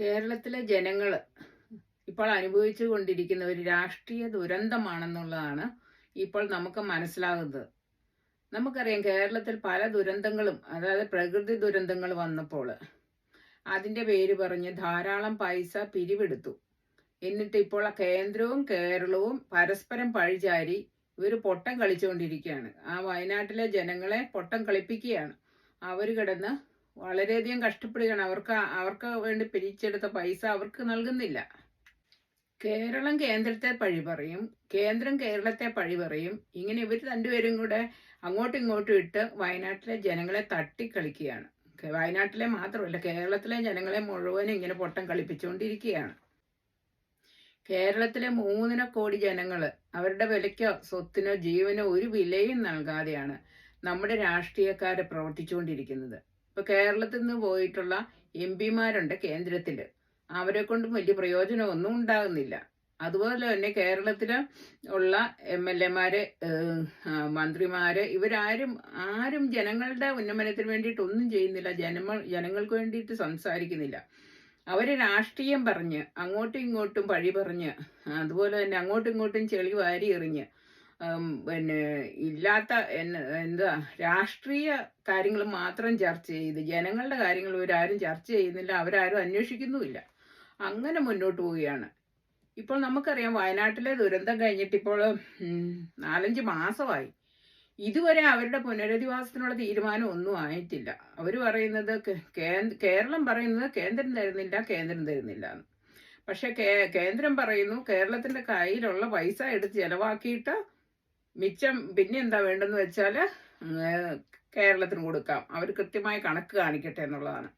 കേരളത്തിലെ ജനങ്ങൾ ഇപ്പോൾ അനുഭവിച്ചു കൊണ്ടിരിക്കുന്ന ഒരു രാഷ്ട്രീയ ദുരന്തമാണെന്നുള്ളതാണ് ഇപ്പോൾ നമുക്ക് മനസ്സിലാകുന്നത്. നമുക്കറിയാം കേരളത്തിൽ പല ദുരന്തങ്ങളും അതായത് പ്രകൃതി ദുരന്തങ്ങൾ വന്നപ്പോൾ അതിന്റെ പേര് പറഞ്ഞ് ധാരാളം പൈസ പിരിവെടുത്തു. എന്നിട്ട് ഇപ്പോൾ കേന്ദ്രവും കേരളവും പരസ്പരം പഴിചാരി ഇവർ പൊട്ടം കളിച്ചുകൊണ്ടിരിക്കുകയാണ്. ആ വയനാട്ടിലെ ജനങ്ങളെ പൊട്ടം കളിപ്പിക്കുകയാണ്. അവർ കിടന്ന് വളരെയധികം കഷ്ടപ്പെടുകയാണ്. അവർക്ക് അവർക്ക് വേണ്ടി പിരിച്ചെടുത്ത പൈസ അവർക്ക് നൽകുന്നില്ല. കേരളം കേന്ദ്രത്തെ പഴി പറയും. കേന്ദ്രം കേരളത്തെ പഴി പറയും. ഇങ്ങനെ ഇവർ രണ്ടുപേരും കൂടെ അങ്ങോട്ടും ഇങ്ങോട്ടും ഇട്ട് വയനാട്ടിലെ ജനങ്ങളെ തട്ടിക്കളിക്കുകയാണ്. വയനാട്ടിലെ മാത്രമല്ല കേരളത്തിലെ ജനങ്ങളെ മുഴുവനും ഇങ്ങനെ പൊട്ടം കളിപ്പിച്ചുകൊണ്ടിരിക്കുകയാണ്. കേരളത്തിലെ മൂന്നര കോടി ജനങ്ങൾ അവരുടെ വിലയ്ക്കോ സ്വത്തിനോ ജീവനോ ഒരു വിലയും നൽകാതെയാണ് നമ്മുടെ രാഷ്ട്രീയക്കാരെ പ്രവർത്തിച്ചുകൊണ്ടിരിക്കുന്നത്. ഇപ്പൊ കേരളത്തിൽ നിന്ന് പോയിട്ടുള്ള എം പിമാരുണ്ട് കേന്ദ്രത്തിൽ അവരെ കൊണ്ടും വലിയ പ്രയോജനമൊന്നും ഉണ്ടാകുന്നില്ല. അതുപോലെ തന്നെ കേരളത്തിൽ ഉള്ള എം എൽ എമാര് മന്ത്രിമാര് ഇവരാരും ആരും ജനങ്ങളുടെ ഉന്നമനത്തിന് വേണ്ടിയിട്ട് ഒന്നും ചെയ്യുന്നില്ല. ജനങ്ങൾ ജനങ്ങൾക്ക് വേണ്ടിയിട്ട് സംസാരിക്കുന്നില്ല. അവർ രാഷ്ട്രീയം പറഞ്ഞ് അങ്ങോട്ടും ഇങ്ങോട്ടും പഴി പറഞ്ഞ് അതുപോലെ തന്നെ അങ്ങോട്ടും ഇങ്ങോട്ടും ചെളി വാരി എറിഞ്ഞ് പിന്നെ ഇല്ലാത്ത എന്താ രാഷ്ട്രീയ കാര്യങ്ങൾ മാത്രം ചർച്ച ചെയ്ത് ജനങ്ങളുടെ കാര്യങ്ങൾ ഇവരാരും ചർച്ച ചെയ്യുന്നില്ല അവരാരും അന്വേഷിക്കുന്നുമില്ല. അങ്ങനെ മുന്നോട്ട് പോവുകയാണ്. ഇപ്പോൾ നമുക്കറിയാം വയനാട്ടിലെ ദുരന്തം കഴിഞ്ഞിട്ട് ഇപ്പോൾ നാലഞ്ച് മാസമായി. ഇതുവരെ അവരുടെ പുനരധിവാസത്തിനുള്ള തീരുമാനം ഒന്നും ആയിട്ടില്ല. അവർ പറയുന്നത് കേരളം പറയുന്നത് കേന്ദ്രം തരുന്നില്ല കേന്ദ്രം തരുന്നില്ല എന്ന്. പക്ഷെ കേന്ദ്രം പറയുന്നു കേരളത്തിന്റെ കയ്യിലുള്ള പൈസ എടുത്ത് ചെലവാക്കിയിട്ട് മിച്ചം പിന്നെ എന്താ വേണ്ടെന്ന് വെച്ചാൽ കേരളത്തിന് കൊടുക്കാം. അവർ കൃത്യമായി കണക്ക് കാണിക്കട്ടെ എന്നുള്ളതാണ്.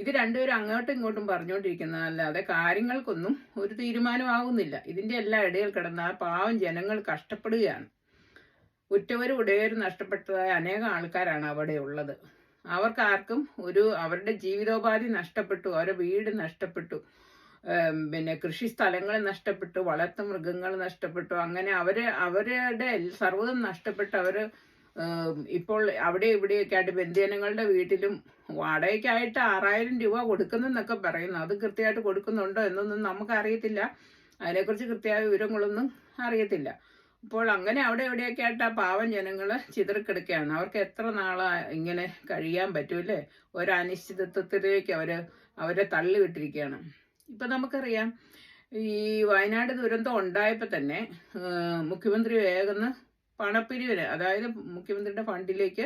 ഇത് രണ്ടുപേരും അങ്ങോട്ടും ഇങ്ങോട്ടും പറഞ്ഞുകൊണ്ടിരിക്കുന്നതല്ലാതെ കാര്യങ്ങൾക്കൊന്നും ഒരു തീരുമാനമാകുന്നില്ല ഇതിന്റെ എല്ലാ ഇടയിൽ കിടന്ന പാവം ജനങ്ങൾ കഷ്ടപ്പെടുകയാണ്. ഉറ്റവരും ഉടയവരും നഷ്ടപ്പെട്ടതായ അനേകം ആൾക്കാരാണ് അവിടെ ഉള്ളത്. അവർക്കാർക്കും ഒരു അവരുടെ ജീവിതോപാധി നഷ്ടപ്പെട്ടു അവരുടെ വീട് നഷ്ടപ്പെട്ടു. പിന്നെ കൃഷി സ്ഥലങ്ങൾ നഷ്ടപ്പെട്ടു വളർത്തു മൃഗങ്ങൾ നഷ്ടപ്പെട്ടു. അങ്ങനെ അവർ അവരുടെ സർവതും നഷ്ടപ്പെട്ട് അവർ ഇപ്പോൾ അവിടെ ഇവിടെയൊക്കെ ആയിട്ട് ബന്ധുജനങ്ങളുടെ വീട്ടിലും വാടകയ്ക്കായിട്ട് ആറായിരം രൂപ കൊടുക്കുന്നെന്നൊക്കെ പറയുന്നു. അത് കൃത്യമായിട്ട് കൊടുക്കുന്നുണ്ടോ എന്നൊന്നും നമുക്ക് അറിയത്തില്ല അതിനെക്കുറിച്ച് കൃത്യമായ വിവരങ്ങളൊന്നും അറിയത്തില്ല. അപ്പോൾ അങ്ങനെ അവിടെ എവിടെയൊക്കെ ആയിട്ട് ആ പാവം ജനങ്ങൾ ചിതറിക്കിടക്കുകയാണ്. അവർക്ക് എത്ര നാളാ ഇങ്ങനെ കഴിയാൻ പറ്റൂല്ലേ ഒരു അനിശ്ചിതത്വത്തിലേക്ക് അവർ അവരെ തള്ളിവിട്ടിരിക്കുകയാണ്. ഇപ്പൊ നമുക്കറിയാം ഈ വയനാട് ദുരന്തം ഉണ്ടായപ്പോൾ തന്നെ മുഖ്യമന്ത്രി വേഗന്ന് പണപ്പിരിവിന് അതായത് മുഖ്യമന്ത്രിയുടെ ഫണ്ടിലേക്ക്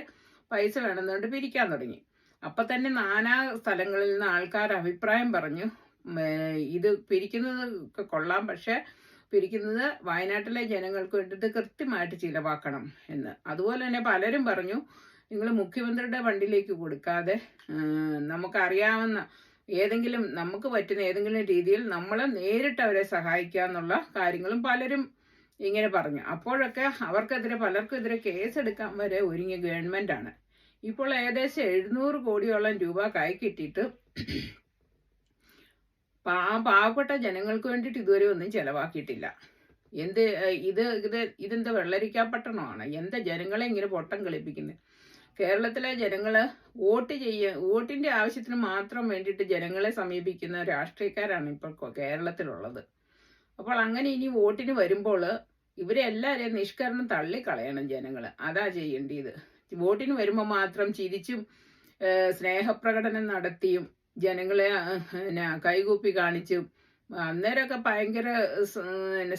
പൈസ വേണമെന്നുകൊണ്ട് പിരിക്കാൻ തുടങ്ങി. അപ്പം തന്നെ നാനാ സ്ഥലങ്ങളിൽ നിന്ന് ആൾക്കാർ അഭിപ്രായം പറഞ്ഞു ഇത് പിരിക്കുന്നത് കൊള്ളാം പക്ഷേ പിരിക്കുന്നത് വയനാട്ടിലെ ജനങ്ങൾക്ക് വേണ്ടിയിട്ട് കൃത്യമായിട്ട് ചിലവാക്കണം എന്ന്. അതുപോലെ തന്നെ പലരും പറഞ്ഞു നിങ്ങൾ മുഖ്യമന്ത്രിയുടെ ഫണ്ടിലേക്ക് കൊടുക്കാതെ നമുക്കറിയാവുന്ന ഏതെങ്കിലും നമുക്ക് പറ്റുന്ന ഏതെങ്കിലും രീതിയിൽ നമ്മൾ നേരിട്ട് അവരെ സഹായിക്കുക എന്നുള്ള കാര്യങ്ങളും പലരും ഇങ്ങനെ പറഞ്ഞു. അപ്പോഴൊക്കെ അവർക്കെതിരെ പലർക്കെതിരെ കേസെടുക്കാൻ വരെ ഒരുങ്ങിയ ആണ്. ഇപ്പോൾ ഏകദേശം എഴുന്നൂറ് കോടിയോളം രൂപ കൈ കിട്ടിയിട്ട് പാ പാവപ്പെട്ട ജനങ്ങൾക്ക് വേണ്ടിയിട്ട് ഇതുവരെ ഒന്നും ചിലവാക്കിയിട്ടില്ല. എന്ത് ഇത് ഇത് ഇതെന്താ വെള്ളരിക്കാപ്പട്ടണമാണ് എന്താ ജനങ്ങളെ ഇങ്ങനെ പൊട്ടം കളിപ്പിക്കുന്നത് കേരളത്തിലെ ജനങ്ങൾ വോട്ട് ചെയ്യ വോട്ടിന്റെ ആവശ്യത്തിന് മാത്രം വേണ്ടിയിട്ട് ജനങ്ങളെ സമീപിക്കുന്ന രാഷ്ട്രീയക്കാരാണ് ഇപ്പോൾ കേരളത്തിലുള്ളത്. അപ്പോൾ അങ്ങനെ ഇനി വോട്ടിന് വരുമ്പോൾ ഇവരെ എല്ലാവരെയും നിഷ്കരണം തള്ളിക്കളയണം ജനങ്ങൾ അതാ ചെയ്യേണ്ടത്. വോട്ടിന് വരുമ്പോൾ മാത്രം ചിരിച്ചും സ്നേഹപ്രകടനം നടത്തിയും ജനങ്ങളെ പിന്നെ കൈകൂപ്പി കാണിച്ചും അന്നേരമൊക്കെ ഭയങ്കര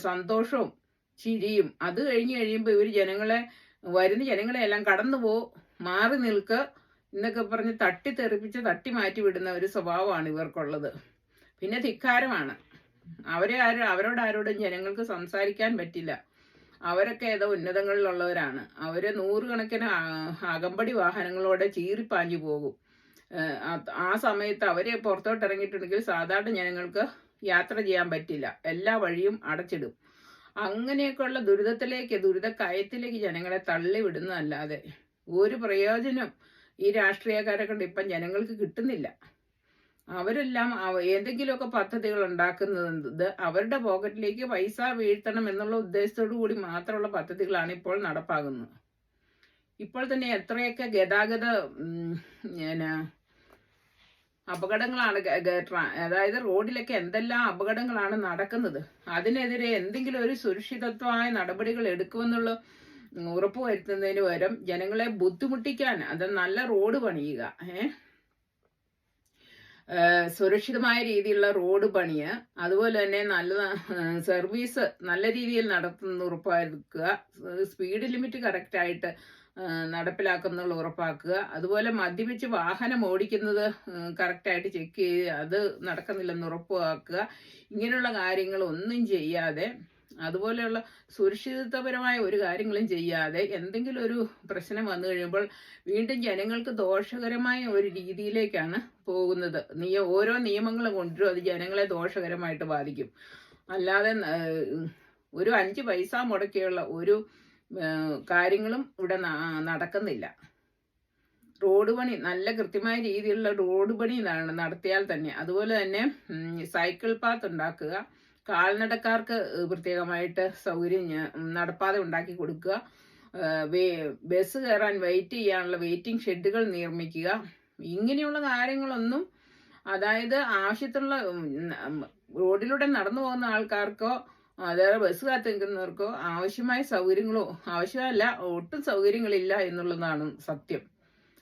സന്തോഷവും ചിരിയും. അത് കഴിഞ്ഞ് കഴിയുമ്പോൾ ഇവർ ജനങ്ങളെ വരുന്ന ജനങ്ങളെ എല്ലാം കടന്നു പോ മാറി നിൽക്ക എന്നൊക്കെ പറഞ്ഞ് തട്ടി തെറിപ്പിച്ച് തട്ടി മാറ്റി വിടുന്ന ഒരു സ്വഭാവമാണ് ഇവർക്കുള്ളത്. പിന്നെ ധിക്കാരമാണ്. അവരെ ആരും അവരോട് ആരോടും ജനങ്ങൾക്ക് സംസാരിക്കാൻ പറ്റില്ല. അവരൊക്കെ ഏതോ ഉന്നതങ്ങളിലുള്ളവരാണ്. അവർ നൂറുകണക്കിന് അകമ്പടി വാഹനങ്ങളോടെ ചീറിപ്പാഞ്ഞു പോകും. ആ- സമയത്ത് അവരെ പുറത്തോട്ട് ഇറങ്ങിയിട്ടുണ്ടെങ്കിൽ സാധാരണ ജനങ്ങൾക്ക് യാത്ര ചെയ്യാൻ പറ്റില്ല. എല്ലാ വഴിയും അടച്ചിടും. അങ്ങനെയൊക്കെയുള്ള ദുരിതത്തിലേക്ക് ദുരിതക്കയത്തിലേക്ക് ജനങ്ങളെ തള്ളി വിടുന്നതല്ലാതെ ഒരു പ്രയോജനം ഈ രാഷ്ട്രീയക്കാരെ കൊണ്ട് ഇപ്പം ജനങ്ങൾക്ക് കിട്ടുന്നില്ല. അവരെല്ലാം അവ- എന്തെങ്കിലുമൊക്കെ പദ്ധതികൾ ഉണ്ടാക്കുന്നത് അവരുടെ പോക്കറ്റിലേക്ക് പൈസ വീഴ്ത്തണം എന്നുള്ള ഉദ്ദേശത്തോടു കൂടി മാത്രമുള്ള പദ്ധതികളാണ് ഇപ്പോൾ നടപ്പാകുന്നത്. ഇപ്പോൾ തന്നെ എത്രയൊക്കെ ഗതാഗത പിന്നെ അപകടങ്ങളാണ് അതായത് റോഡിലൊക്കെ എന്തെല്ലാം അപകടങ്ങളാണ് നടക്കുന്നത്. അതിനെതിരെ എന്തെങ്കിലും ഒരു സുരക്ഷിതത്വമായ നടപടികൾ എടുക്കുമെന്നുള്ള ഉറപ്പ് വരുത്തുന്നതിന് പകരം ജനങ്ങളെ ബുദ്ധിമുട്ടിക്കാൻ അത് നല്ല റോഡ് പണിയുക ഏഹ് സുരക്ഷിതമായ രീതിയിലുള്ള റോഡ് പണിയ് അതുപോലെ തന്നെ നല്ല സർവീസ് നല്ല രീതിയിൽ നടത്തുന്ന ഉറപ്പാക്കുക സ്പീഡ് ലിമിറ്റ് കറക്റ്റായിട്ട് നടപ്പിലാക്കുന്നുള്ള ഉറപ്പാക്കുക അതുപോലെ മദ്യപിച്ച് വാഹനം ഓടിക്കുന്നത് കറക്റ്റായിട്ട് ചെക്ക് ചെയ്ത് അത് നടക്കുന്നില്ലെന്ന് ഉറപ്പാക്കുക ഇങ്ങനെയുള്ള കാര്യങ്ങളൊന്നും ചെയ്യാതെ അതുപോലെയുള്ള സുരക്ഷിതത്വപരമായ ഒരു കാര്യങ്ങളും ചെയ്യാതെ എന്തെങ്കിലും ഒരു പ്രശ്നം വന്നു കഴിയുമ്പോൾ വീണ്ടും ജനങ്ങൾക്ക് ദോഷകരമായ ഒരു രീതിയിലേക്കാണ് പോകുന്നത്. നിയ ഓരോ നിയമങ്ങളും കൊണ്ടുവരും അത് ജനങ്ങളെ ദോഷകരമായിട്ട് ബാധിക്കും. അല്ലാതെ ഒരു അഞ്ച് പൈസ മുടക്കിയുള്ള ഒരു കാര്യങ്ങളും ഇവിടെ നടക്കുന്നില്ല. റോഡ് പണി നല്ല കൃത്യമായ രീതിയിലുള്ള റോഡ് പണി നടത്തിയാൽ തന്നെ. അതുപോലെ തന്നെ സൈക്കിൾ പാത്ത് ഉണ്ടാക്കുക കാൽനടക്കാർക്ക് പ്രത്യേകമായിട്ട് സൗകര്യം നടപ്പാത ഉണ്ടാക്കി കൊടുക്കുക. ബസ് കയറാൻ വെയിറ്റ് ചെയ്യാനുള്ള വെയിറ്റിംഗ് ഷെഡുകൾ നിർമ്മിക്കുക. ഇങ്ങനെയുള്ള കാര്യങ്ങളൊന്നും അതായത് ഉം, റോഡിലൂടെ നടന്നു പോകുന്ന ആൾക്കാർക്കോ അതായത് ബസ് കാത്തു നിൽക്കുന്നവർക്കോ ആവശ്യമായ സൗകര്യങ്ങളോ ആവശ്യമല്ല ഒട്ടും സൗകര്യങ്ങളില്ല എന്നുള്ളതാണ് സത്യം.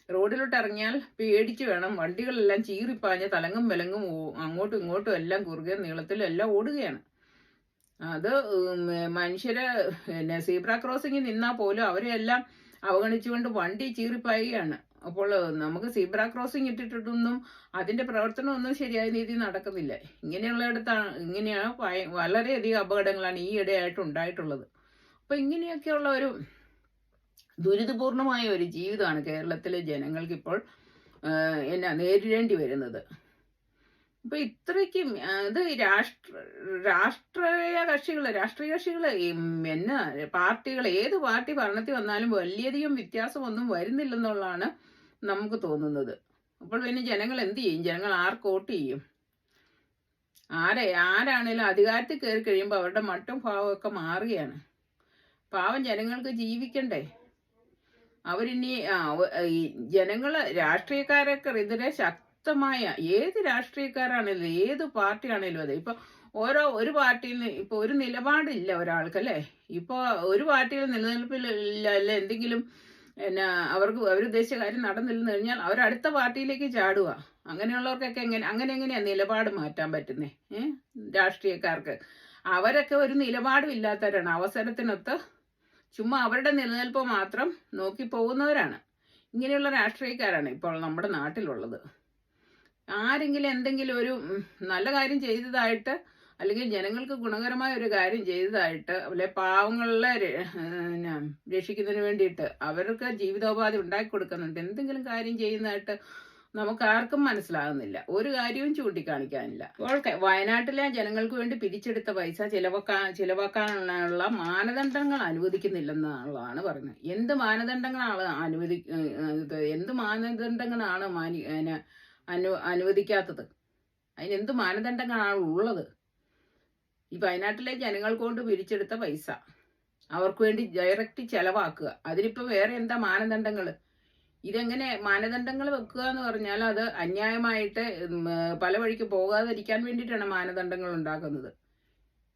റോഡിലോട്ട് ഇറങ്ങിയാൽ പേടിച്ച് വേണം. വണ്ടികളെല്ലാം ചീറിപ്പാഞ്ഞ് തലങ്ങും വിലങ്ങും അങ്ങോട്ടും ഇങ്ങോട്ടും എല്ലാം കുറുകെ നീളത്തിലും എല്ലാം ഓടുകയാണ്. അത് മനുഷ്യരെ പിന്നെ സീബ്ര ക്രോസിംഗിൽ നിന്നാൽ പോലും അവരെല്ലാം അവഗണിച്ചുകൊണ്ട് വണ്ടി ചീറിപ്പായുകയാണ്. അപ്പോൾ നമുക്ക് സീബ്ര ക്രോസിംഗ് ഇട്ടിട്ടൊന്നും അതിന്റെ പ്രവർത്തനമൊന്നും ശരിയായ രീതിയിൽ നടക്കുന്നില്ല. ഇങ്ങനെയുള്ളിടത്താണ് ഇങ്ങനെയാണ് വളരെയധികം അപകടങ്ങളാണ് ഈയിടെയായിട്ട് ഉണ്ടായിട്ടുള്ളത്. അപ്പോൾ ഇങ്ങനെയൊക്കെയുള്ള ഒരു ദുരിതപൂർണമായ ഒരു ജീവിതമാണ് കേരളത്തിലെ ജനങ്ങൾക്ക് ഇപ്പോൾ എന്നാ നേരിടേണ്ടി വരുന്നത്. അപ്പൊ ഇത്രയ്ക്കും അത് രാഷ്ട്ര രാഷ്ട്രീയ കക്ഷികൾ രാഷ്ട്രീയ കക്ഷികൾ എന്നാ പാർട്ടികൾ ഏത് പാർട്ടി ഭരണത്തിൽ വന്നാലും വലിയധികം വ്യത്യാസമൊന്നും വരുന്നില്ലെന്നുള്ളതാണ് നമുക്ക് തോന്നുന്നത്. അപ്പോൾ പിന്നെ ജനങ്ങൾ എന്ത് ചെയ്യും? ജനങ്ങൾ ആർക്ക് വോട്ട് ചെയ്യും? ആരെ ആരാണേലും അധികാരത്തിൽ കയറി കഴിയുമ്പോൾ അവരുടെ മട്ടും ഭാവമൊക്കെ മാറുകയാണ്. പാവം ജനങ്ങൾക്ക് ജീവിക്കണ്ടേ? അവരിനി ഈ ജനങ്ങൾ രാഷ്ട്രീയക്കാരൊക്കെ ഇതിനെ ശക്തമായ ഏത് രാഷ്ട്രീയക്കാരാണേലും ഏത് പാർട്ടിയാണേലും അതെ. ഇപ്പൊ ഓരോ ഒരു പാർട്ടിയിൽ ഇപ്പൊ ഒരു നിലപാടില്ല ഒരാൾക്ക് അല്ലെ ഇപ്പൊ ഒരു പാർട്ടിയിൽ നിലനിൽപ്പില്ല അല്ല എന്തെങ്കിലും എന്നാ അവർക്ക് അവരുദ്ദേശിച്ച കാര്യം നടന്നില്ലെന്ന് കഴിഞ്ഞാൽ അവർ അടുത്ത പാർട്ടിയിലേക്ക് ചാടുക അങ്ങനെയുള്ളവർക്കൊക്കെ എങ്ങനെ അങ്ങനെ എങ്ങനെയാ നിലപാട് മാറ്റാൻ പറ്റുന്നേ? ഏഹ് രാഷ്ട്രീയക്കാർക്ക്. അവരൊക്കെ ഒരു നിലപാടും ഇല്ലാത്തവരാണ്. അവസരത്തിനൊത്ത് ചുമ്മാ അവരുടെ നിലനിൽപ്പ് മാത്രം നോക്കി പോകുന്നവരാണ്. ഇങ്ങനെയുള്ള രാഷ്ട്രീയക്കാരാണ് ഇപ്പോൾ നമ്മുടെ നാട്ടിലുള്ളത്. ആരെങ്കിലും എന്തെങ്കിലും ഒരു നല്ല കാര്യം ചെയ്തതായിട്ട് അല്ലെങ്കിൽ ജനങ്ങൾക്ക് ഗുണകരമായ ഒരു കാര്യം ചെയ്തതായിട്ട് അല്ലെ പാവങ്ങളെ രക്ഷിക്കുന്നതിന് വേണ്ടിയിട്ട് അവർക്ക് ജീവിതോപാധി ഉണ്ടാക്കി കൊടുക്കുന്നുണ്ട് എന്തെങ്കിലും കാര്യം ചെയ്യുന്നതായിട്ട് നമുക്ക് ആർക്കും മനസ്സിലാകുന്നില്ല. ഒരു കാര്യവും ചൂണ്ടിക്കാണിക്കാനില്ല. അപ്പോൾ ക- വയനാട്ടിലെ ജനങ്ങൾക്ക് വേണ്ടി പിരിച്ചെടുത്ത പൈസ ചിലവാക്കാൻ ചിലവാക്കാനുള്ള മാനദണ്ഡങ്ങൾ അനുവദിക്കുന്നില്ലെന്നുള്ളതാണ് പറയുന്നത് എന്ത് മാനദണ്ഡങ്ങളാണ് അനുവദി എന്ത് മാനദണ്ഡങ്ങളാണ് മാനി അനു അനുവദിക്കാത്തത്? അതിന് എന്ത് മാനദണ്ഡങ്ങളാണ് ഉള്ളത്? ഈ വയനാട്ടിലെ ജനങ്ങൾക്ക് കൊണ്ട് പിരിച്ചെടുത്ത പൈസ അവർക്ക് വേണ്ടി ഡയറക്റ്റ് ചെലവാക്കുക. അതിനിപ്പോ വേറെ എന്താ മാനദണ്ഡങ്ങൾ ഇതെങ്ങനെ മാനദണ്ഡങ്ങൾ വെക്കുക എന്ന് പറഞ്ഞാൽ അത് അന്യായമായിട്ട് പല വഴിക്ക് പോകാതിരിക്കാൻ വേണ്ടിയിട്ടാണ് മാനദണ്ഡങ്ങൾ ഉണ്ടാക്കുന്നത്.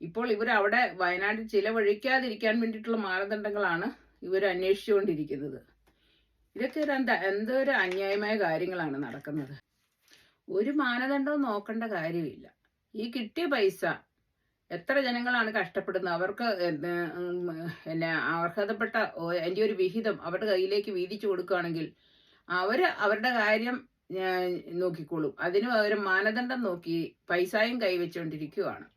ഇപ്പോൾ ഇവർ അവിടെ വയനാട്ടിൽ ചിലവഴിക്കാതിരിക്കാൻ വേണ്ടിയിട്ടുള്ള മാനദണ്ഡങ്ങളാണ് ഇവർ അന്വേഷിച്ചുകൊണ്ടിരിക്കുന്നത്. ഇതൊക്കെ ഒരു എന്താ എന്തൊരു അന്യായമായ കാര്യങ്ങളാണ് നടക്കുന്നത്. ഒരു മാനദണ്ഡവും നോക്കേണ്ട കാര്യമില്ല. ഈ കിട്ടിയ പൈസ എത്ര ജനങ്ങളാണ് കഷ്ടപ്പെടുന്നത്? അവർക്ക് പിന്നെ അർഹതപ്പെട്ട അതിന്റെ ഒരു വിഹിതം അവരുടെ കയ്യിലേക്ക് വീതിച്ചു കൊടുക്കുകയാണെങ്കിൽ അവർ അവരുടെ കാര്യം നോക്കിക്കോളും. അതിന് പകരം മാനദണ്ഡം നോക്കി പൈസയും കൈവച്ചുകൊണ്ടിരിക്കുകയാണ്.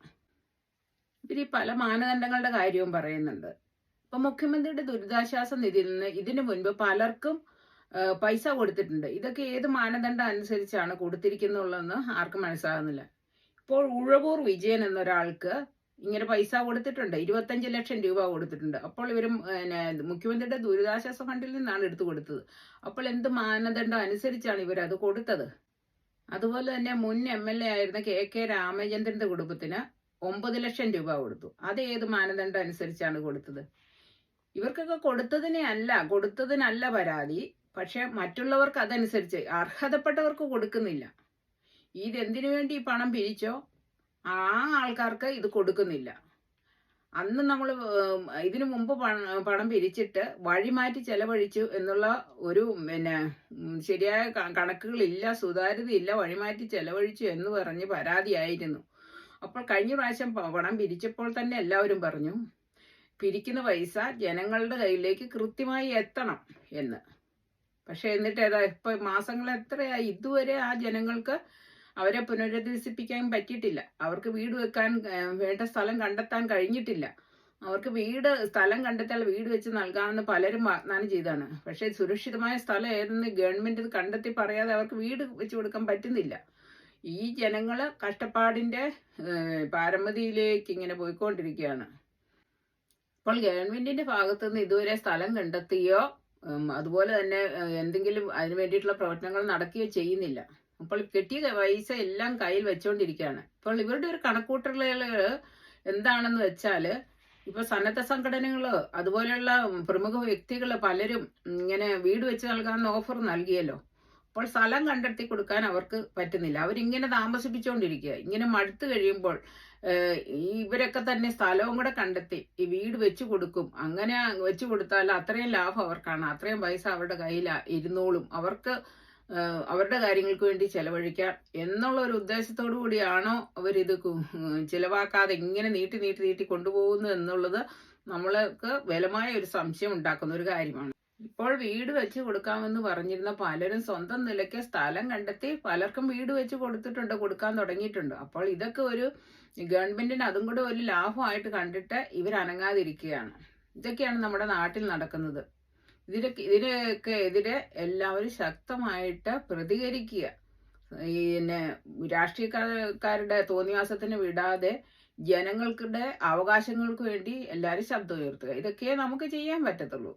ഇവർ ഈ പല മാനദണ്ഡങ്ങളുടെ കാര്യവും പറയുന്നുണ്ട്. ഇപ്പൊ മുഖ്യമന്ത്രിയുടെ ദുരിതാശ്വാസ നിധിയിൽ നിന്ന് ഇതിനു മുൻപ് പലർക്കും പൈസ കൊടുത്തിട്ടുണ്ട്. ഇതൊക്കെ ഏത് മാനദണ്ഡം അനുസരിച്ചാണ് കൊടുത്തിരിക്കുന്നുള്ളതെന്ന് ആർക്കും മനസ്സിലാകുന്നില്ല. ഇപ്പോൾ ഉഴവൂർ വിജയൻ എന്നൊരാൾക്ക് ഇങ്ങനെ പൈസ കൊടുത്തിട്ടുണ്ട്. ഇരുപത്തഞ്ച് ലക്ഷം രൂപ കൊടുത്തിട്ടുണ്ട്. അപ്പോൾ ഇവർ മുഖ്യമന്ത്രിയുടെ ദുരിതാശ്വാസ ഫണ്ടിൽ നിന്നാണ് എടുത്തു കൊടുത്തത്. അപ്പോൾ എന്ത് മാനദണ്ഡം അനുസരിച്ചാണ് ഇവർ അത് കൊടുത്തത്? അതുപോലെ തന്നെ മുൻ എം എൽ എ ആയിരുന്ന കെ കെ രാമചന്ദ്രന്റെ കുടുംബത്തിന് ഒമ്പത് ലക്ഷം രൂപ കൊടുത്തു. അത് ഏത് മാനദണ്ഡം അനുസരിച്ചാണ് കൊടുത്തത്? ഇവർക്കൊക്കെ കൊടുത്തതിനെ അല്ല കൊടുത്തതിനല്ല പരാതി. പക്ഷെ മറ്റുള്ളവർക്ക് അതനുസരിച്ച് അർഹതപ്പെട്ടവർക്ക് കൊടുക്കുന്നില്ല. ഇതെന്തിനു വേണ്ടി പണം പിരിച്ചോ? ആ ആൾക്കാർക്ക് ഇത് കൊടുക്കുന്നില്ല. അന്ന് നമ്മൾ ഇതിനു മുമ്പ് പണം പിരിച്ചിട്ട് വഴിമാറ്റി ചെലവഴിച്ചു എന്നുള്ള ഒരു പിന്നെ ശരിയായ കണക്കുകളില്ല സുതാര്യതയില്ല വഴിമാറ്റി ചെലവഴിച്ചു എന്ന് പറഞ്ഞ് പരാതിയായിരുന്നു. അപ്പോൾ കഴിഞ്ഞ പ്രാവശ്യം പണം പിരിച്ചപ്പോൾ തന്നെ എല്ലാവരും പറഞ്ഞു പിരിക്കുന്ന പൈസ ജനങ്ങളുടെ കയ്യിലേക്ക് കൃത്യമായി എത്തണം എന്ന്. പക്ഷെ എന്നിട്ട് ഏതാ ഇപ്പൊ മാസങ്ങൾ എത്രയായി? ഇതുവരെ ആ ജനങ്ങൾക്ക് അവരെ പുനരധിവസിപ്പിക്കാൻ പറ്റിയിട്ടില്ല. അവർക്ക് വീട് വെക്കാൻ വേണ്ട സ്ഥലം കണ്ടെത്താൻ കഴിഞ്ഞിട്ടില്ല. അവർക്ക് വീട് സ്ഥലം കണ്ടെത്തിയാൽ വീട് വെച്ച് നൽകാമെന്ന് പലരും വാഗ്ദാനം ചെയ്താണ് പക്ഷേ സുരക്ഷിതമായ സ്ഥലം ഏതെന്ന് ഗവൺമെന്റ് കണ്ടെത്തി പറയാതെ അവർക്ക് വീട് വെച്ച് കൊടുക്കാൻ പറ്റുന്നില്ല. ഈ ജനങ്ങൾ കഷ്ടപ്പാടിന്റെ പാരമ്പതിയിലേക്ക് ഇങ്ങനെ പോയിക്കൊണ്ടിരിക്കുകയാണ്. അപ്പോൾ ഗവൺമെന്റിന്റെ ഭാഗത്തു നിന്ന് ഇതുവരെ സ്ഥലം കണ്ടെത്തിയോ അതുപോലെ തന്നെ എന്തെങ്കിലും അതിന് വേണ്ടിയിട്ടുള്ള പ്രവർത്തനങ്ങൾ നടക്കുകയോ ചെയ്യുന്നില്ല. അപ്പോൾ കിട്ടിയ പൈസ എല്ലാം കയ്യിൽ വെച്ചുകൊണ്ടിരിക്കുകയാണ് ഇപ്പോൾ ഇവരുടെ ഒരു കണക്കൂട്ടലുകൾ എന്താണെന്ന് വെച്ചാൽ ഇപ്പൊ സന്നദ്ധ സംഘടനകൾ അതുപോലെയുള്ള പ്രമുഖ വ്യക്തികൾ പലരും ഇങ്ങനെ വീട് വെച്ച് നൽകാമെന്ന് ഓഫർ നൽകിയല്ലോ. അപ്പോൾ സ്ഥലം കണ്ടെത്തി കൊടുക്കാൻ അവർക്ക് പറ്റുന്നില്ല. അവരിങ്ങനെ താമസിപ്പിച്ചുകൊണ്ടിരിക്കുക ഇങ്ങനെ മടുത്തു കഴിയുമ്പോൾ ഇവരൊക്കെ തന്നെ സ്ഥലവും കൂടെ കണ്ടെത്തി ഈ വീട് വെച്ചു കൊടുക്കും. അങ്ങനെ വെച്ചു കൊടുത്താൽ അത്രയും ലാഭം അവർക്കാണ്. അത്രയും പൈസ അവരുടെ കയ്യിൽ ഇരുന്നോളും. അവർക്ക് അവരുടെ കാര്യങ്ങൾക്ക് വേണ്ടി ചെലവഴിക്കാം എന്നുള്ള ഒരു ഉദ്ദേശത്തോടു കൂടിയാണോ അവരിത് ചിലവാക്കാതെ ഇങ്ങനെ നീട്ടി നീട്ടി നീട്ടി കൊണ്ടുപോകുന്നു എന്നുള്ളത് നമ്മൾക്ക് ബലമായ ഒരു സംശയം ഉണ്ടാക്കുന്ന ഒരു കാര്യമാണ്. ഇപ്പോൾ വീട് വെച്ച് കൊടുക്കാമെന്ന് പറഞ്ഞിരുന്ന പലരും സ്വന്തം നിലയ്ക്ക് സ്ഥലം കണ്ടെത്തി പലർക്കും വീട് വെച്ച് കൊടുത്തിട്ടുണ്ട് കൊടുക്കാൻ തുടങ്ങിയിട്ടുണ്ട്. അപ്പോൾ ഇതൊക്കെ ഒരു ഗവൺമെന്റിന് അതും കൂടെ ഒരു ലാഭമായിട്ട് കണ്ടിട്ട് ഇവർ അനങ്ങാതിരിക്കുകയാണ് ഇതൊക്കെയാണ് നമ്മുടെ നാട്ടിൽ നടക്കുന്നത്. ഇതിനൊക്കെ ഇതിനൊക്കെ എതിരെ എല്ലാവരും ശക്തമായിട്ട് പ്രതികരിക്കുക. പിന്നെ രാഷ്ട്രീയക്കാരുടെ തോന്നിവാസത്തിന് വിടാതെ ജനങ്ങൾക്കുടെ അവകാശങ്ങൾക്ക് വേണ്ടി എല്ലാവരും ശബ്ദം ഉയർത്തുക ഇതൊക്കെയേ നമുക്ക് ചെയ്യാൻ പറ്റത്തുള്ളൂ.